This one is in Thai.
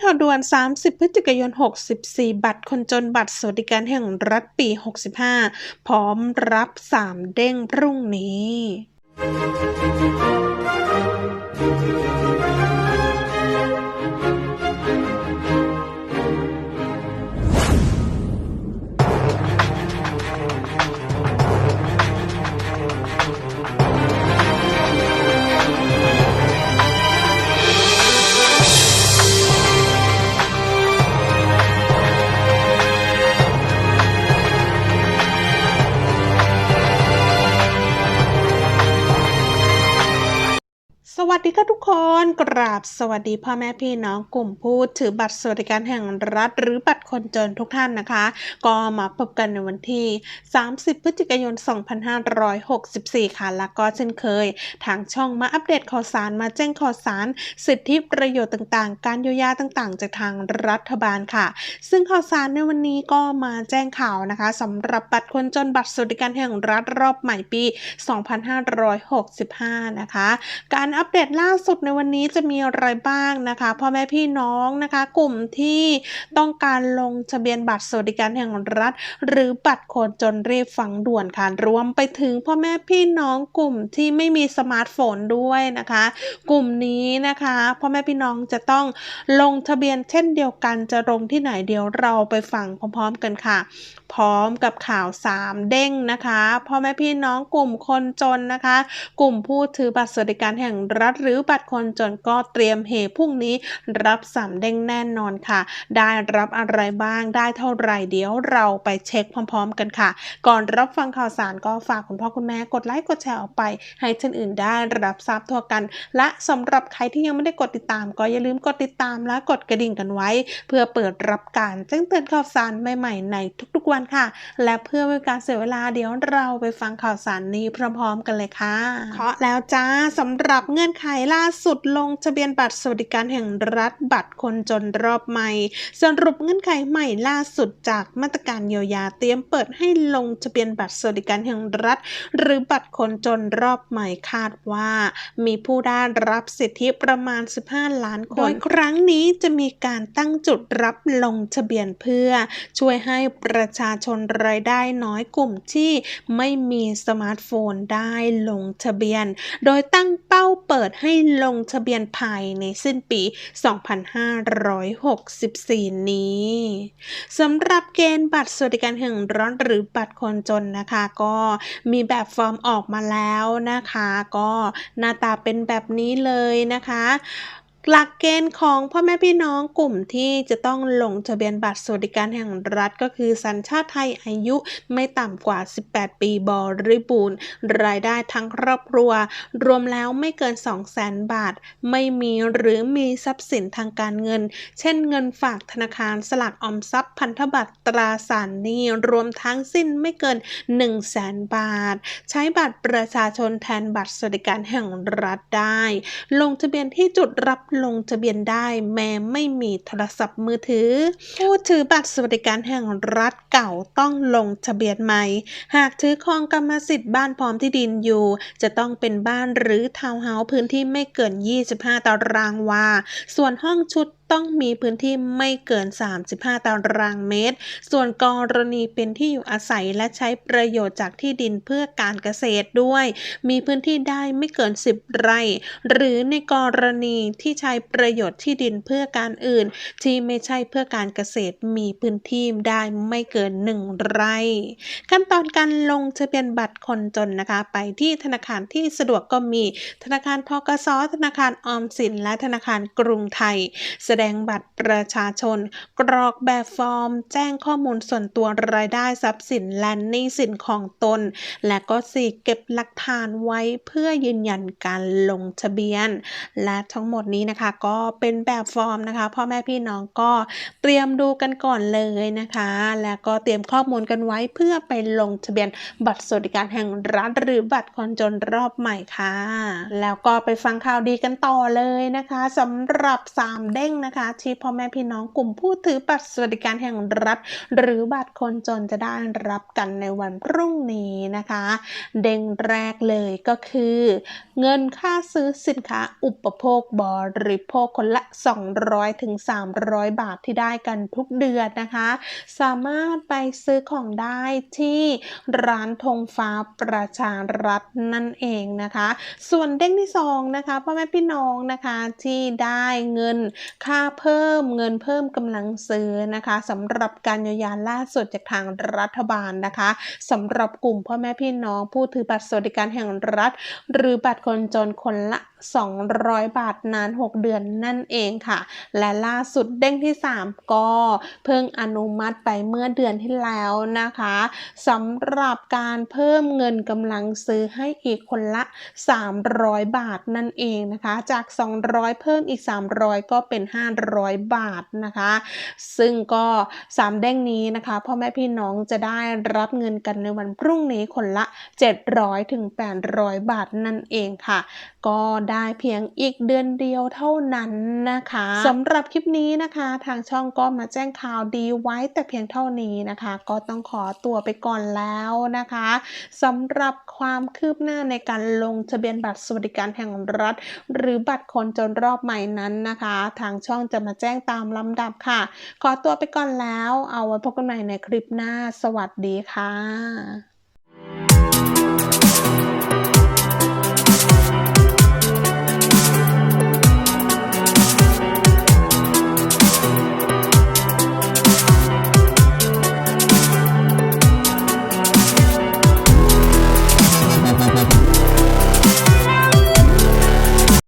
ทอด่วน 30 พฤศจิกายน 64 บัตรคนจนบัตรสวัสดิการแห่งรัฐปี 65 พร้อมรับ 3 เด้งพรุ่งนี้ วัสดีค่ะทุกคน กราบสวัสดีพ่อแม่พี่น้องกลุ่มผู้ถือบัตรสวัสดิการแห่งรัฐ หรือบัตรคนจนทุกท่านนะคะ ก็มาพบกันในวันที่ 30 พฤศจิกายน 2564 ค่ะ แล้วก็เช่นเคย ทางช่องมาอัปเดตข่าวสารมาแจ้งข่าวสาร สิทธิประโยชน์ต่างๆ การเยียวยาต่างๆ จากทางรัฐบาลค่ะ ซึ่งข่าวสารในวันนี้ก็มาแจ้งข่าวนะคะสำหรับบัตรคนจนบัตรสวัสดิการแห่งรัฐรอบใหม่ปี 2565 นะคะ การอัปเดตล่าสุดในวันนี้จะมีอะไรบ้างนะคะพ่อแม่พี่น้องนะคะ กลุ่มที่ต้องการลงทะเบียนบัตรสวัสดิการแห่งรัฐ หรือบัตรคนจนรีบฟังด่วนค่ะรวมไปถึงพ่อแม่พี่น้องกลุ่มที่ไม่มีสมาร์ทโฟนด้วยนะคะ กลุ่มนี้นะคะพ่อแม่พี่น้องจะต้องลงทะเบียนเช่นเดียวกันจะลงที่ไหนเดี๋ยวเราไปฟังพร้อม ๆ กันค่ะ พร้อมกับข่าว 3 เด้งนะคะพ่อแม่พี่น้องกลุ่มคนจนนะคะ กลุ่มผู้ถือบัตรสวัสดิการแห่งรัฐหรือบัตรคนจนก็เตรียมเฮพรุ่งนี้รับสามเด้งแน่นอนค่ะ ได้รับอะไรบ้างได้เท่าไหร่เดี๋ยวเราไปเช็คพร้อม ๆ กันค่ะ ก่อนรับฟังข่าวสารก็ฝากคุณพ่อคุณแม่กดไลค์กดแชร์ออกไป ให้ท่านอื่นได้รับทราบทั่วกัน และสำหรับใครที่ยังไม่ได้กดติดตาม ก็อย่าลืมกดติดตามและกดกระดิ่งกันไว้ เพื่อเปิดรับการแจ้งเตือนข่าวสารใหม่ๆในทุกๆวันค่ะ และเพื่อไม่เป็นการเสียเวลาเดี๋ยวเราไปฟังข่าวสารนี้พร้อมๆกันเลยค่ะเคาะแล้วจ้าสำหรับเงื่อนไขล่าสุดลงทะเบียนบัตรสวัสดิการแห่งรัฐบัตรคนจนรอบใหม่ สรุปเงื่อนไขใหม่ล่าสุดจากมาตรการเยียวยาเตรียมเปิดให้ลงทะเบียนบัตรสวัสดิการแห่งรัฐ หรือบัตรคนจนรอบใหม่คาดว่า มีผู้ได้รับสิทธิประมาณ 15 ล้านคนโดยครั้งนี้จะมีการตั้งจุดรับลงทะเบียนเพื่อ ช่วยให้ประชาชนรายได้น้อยกลุ่มที่ไม่มีสมาร์ทโฟนได้ลงทะเบียน โดยตั้งเป้าเปิดให้ลงทะเบียนภายในสิ้นปี 2564 นี้สำหรับเกณฑ์บัตรสวัสดิการแห่งรัฐหรือบัตรคนจนนะคะ ก็มีแบบฟอร์มออกมาแล้วนะคะ ก็หน้าตาเป็นแบบนี้เลยนะคะ หลักเกณฑ์ของพ่อแม่พี่น้องกลุ่มที่จะต้องลงทะเบียนบัตรสวัสดิการแห่งรัฐก็คือสัญชาติไทยอายุไม่ต่ำกว่า 18 ปีบริบูรณ์ รายได้ทั้งครอบครัว รวมแล้วไม่เกิน 200,000 บาท ไม่มีหรือมีทรัพย์สินทางการเงิน เช่นเงินฝากธนาคารสลากออมทรัพย์พันธบัตรตราสารหนี้รวมทั้งสิ้นไม่เกิน 100,000บาท ใช้บัตรประชาชนแทนบัตรสวัสดิการแห่งรัฐได้ ลงทะเบียนที่จุดรับลงทะเบียนได้แม้ไม่มีโทรศัพท์มือถือ ผู้ถือบัตรสวัสดิการแห่งรัฐเก่าต้องลงทะเบียนใหม่ หากถือครองกรรมสิทธิ์บ้านพร้อมที่ดินอยู่ จะต้องเป็นบ้านหรือทาวน์เฮาส์พื้นที่ไม่เกิน 25 ตารางวา ส่วนห้องชุด ต้องมีพื้นที่ไม่เกิน 35 ตารางเมตร ส่วนกรณีเป็นที่อยู่อาศัยและใช้ประโยชน์จากที่ดินเพื่อการเกษตรด้วย มีพื้นที่ได้ไม่เกิน 10 ไร่ หรือในกรณีที่ใช้ประโยชน์ที่ดินเพื่อการอื่น ที่ไม่ใช่เพื่อการเกษตรมีพื้นที่ได้ไม่เกิน 1 ไร่ ขั้นตอนการลงทะเบียนบัตรคนจนนะคะ ไปที่ธนาคารที่สะดวกก็มีธนาคารทกสธนาคารออมสิน และธนาคารกรุงไทยสดงบัตรประชาชน กรอกแบบฟอร์ม แจ้งข้อมูลส่วนตัวรายได้ทรัพย์สินและหนี้สินของตน และก็สี่เก็บหลักฐานไว้เพื่อยืนยันการลงทะเบียน และทั้งหมดนี้นะคะก็เป็นแบบฟอร์มนะคะ พ่อแม่พี่น้องก็เตรียมดูกันก่อนเลยนะคะ แล้วก็เตรียมข้อมูลกันไว้เพื่อไปลงทะเบียนบัตรสวัสดิการแห่งรัฐหรือบัตรคนจนรอบใหม่ค่ะ แล้วก็ไปฟังข่าวดีกันต่อเลยนะคะสำหรับ 3 เด้งนะคะ ที่พ่อแม่พี่น้องกลุ่มผู้ถือบัตรสวัสดิการแห่งรัฐ หรือบัตรคนจนจะได้รับกันในวันพรุ่งนี้นะคะ เด้งแรกเลยก็คือ เงินค่าซื้อสินค้าอุปโภคบริโภคคนละ 200ถึง300 บาทที่ได้กันทุกเดือนนะคะ สามารถไปซื้อของได้ที่ร้านธงฟ้าประชารัฐนั่นเองนะคะ ส่วนเด้งที่สองนะคะพ่อแม่พี่น้องนะคะที่ได้เงินค่าเพิ่มเงินเพิ่มกำลังซื้อนะคะสำหรับการเยียวยาล่าสุดจากทางรัฐบาลนะคะสำหรับกลุ่มพ่อแม่พี่น้องผู้ถือบัตรสวัสดิการแห่งรัฐ หรือบัตรคนจนคนละ 200 บาทนาน 6 เดือนนั่นเองค่ะ และล่าสุดเด้งที่ 3 ก็เพิ่งอนุมัติไปเมื่อเดือนที่แล้วนะคะสำหรับการเพิ่มเงินกำลังซื้อให้อีกคนละ 300 บาทนั่นเองนะคะ จาก 200 เพิ่มอีก 300 ก็เป็น500 บาทนะคะ ซึ่งก็3เด้งนี้นะคะพ่อแม่พี่น้องจะได้รับเงินกันในวันพรุ่งนี้คนละ 700ถึง800 บาทนั่นเองค่ะก็ได้เพียงอีกเดือนเดียวเท่านั้นนะคะสำหรับคลิปนี้นะคะ ทางช่องก็มาแจ้งข่าวดีไว้แต่เพียงเท่านี้นะคะ ก็ต้องขอตัวไปก่อนแล้วนะคะสำหรับความคืบหน้าในการลงทะเบียนบัตรสวัสดิการแห่งรัฐ หรือบัตรคนจนรอบใหม่นั้นนะคะ ทางช่องจะมาแจ้งตามลำดับค่ะ ขอตัวไปก่อนแล้ว เอาไว้พบกันใหม่ในคลิปหน้า สวัสดีค่ะ